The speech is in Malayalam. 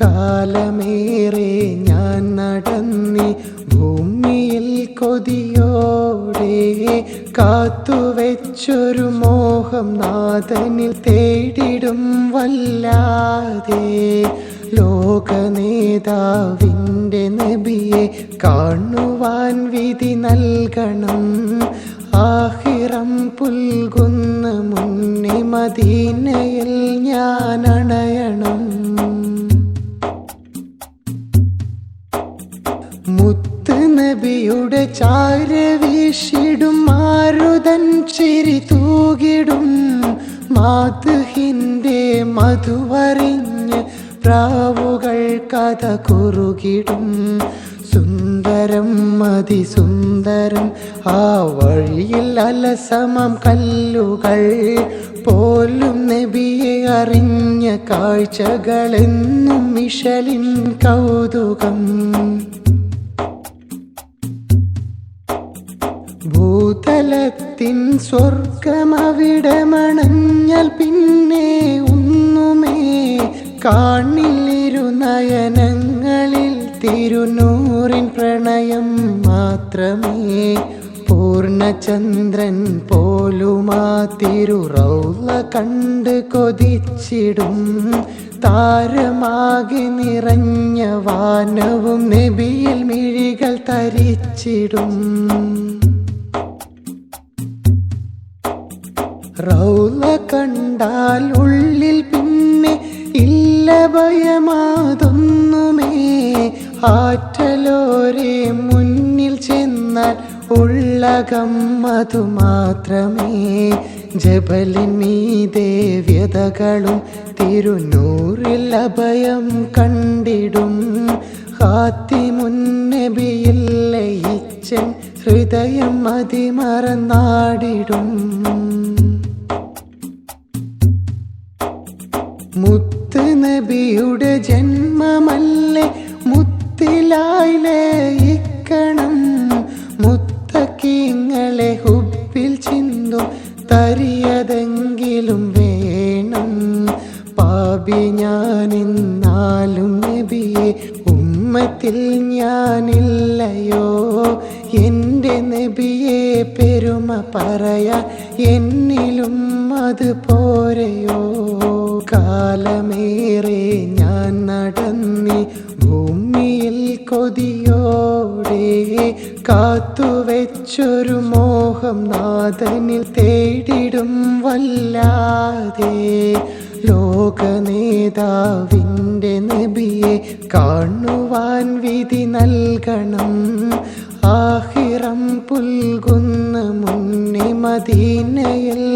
കാലമേറെ ഞാൻ നടന്നി ഭൂമിയിൽ കൊതിയോടെ കാത്തുവെച്ചൊരു മോഹം നാഥനിൽ തേടിടും വല്ലാതെ. ലോക നേതാവിന്റെ നബിയെ കാണുവാൻ വിധി നൽകണം. ആഹിറം പുൽകുന്ന മുന്നേ മദീനയിൽ ഞാൻ അണയണം. മുത്ത് നബിയുടെ ചാര വീശിടും മാരുതൻ ചിരി തൂകിടും. മാതുഹിന്റെ മധുവറിഞ്ഞ് പ്രാവുകൾ കഥ കുറുകിടും. സുന്ദരം അതിസുന്ദരം ആ വഴിയിൽ അലസമം കല്ലുകൾ പോലും നബിയെ അറിഞ്ഞ കാഴ്ചകളെന്നും മിഷലിൻ കൗതുകം. ഭൂതലത്തിൻ സ്വർഗം അവിടെ മണഞ്ഞാൽ പിന്നെ ഒന്നുമേ കാണില്ലിരു നയനങ്ങളിൽ തിരുനൂറിൻ പ്രണയം മാത്രമേ. പൂർണചന്ദ്രൻ പോലുമാ തിരുറൗള കണ്ട് കൊതിച്ചിടും. താരമാകെ നിറഞ്ഞ വാനവും നബിയിൽ മിഴികൾ തരിച്ചിടും. റൗല കണ്ടാൽ ഉള്ളിൽ പിന്നെ ഇല്ല ഭയമാതൊന്നുമേ. ആറ്റലോരെ മുന്നിൽ ചെന്നാൽ ഉള്ള അതു മാത്രമേ. ജബലിൻ മീതേ വ്യതകളും തിരുനൂറിൽ അഭയം കണ്ടിടും. കാത്തി മുന്നബിയില്ലയിച്ചൻ ഹൃദയം അതിമറന്നാടിടും. മുത്ത് നബിയുടെ ജന്മമല്ലേ? മുത്തിലായി ഇക്കണം. മുത്തക്കിങ്ങളെ ഹുപ്പിൽ ചിന്തും തരിയതെങ്കിലും വേണം. പാപി ഞാനിന്നാലും നബിയെ ഉമ്മത്തിൽ ഞാനില്ലയോ? എന്റെ നബിയെ പെരുമ പറയാ എന്നിലും അത് പോരയോ? കാലമേറെ ഞാൻ നടന്നി ഭൂമിയിൽ കൊതിയോടെ കാത്തുവെച്ചൊരു മോഹം നാഥനിൽ തേടിടും വല്ലാതെ. ലോക നേതാവിന്റെ നബിയെ കാണുവാൻ വിധി നൽകണം. ആഹിറം പുൽകുന്ന മുന്നി മദീനയിൽ ഞാൻ അണ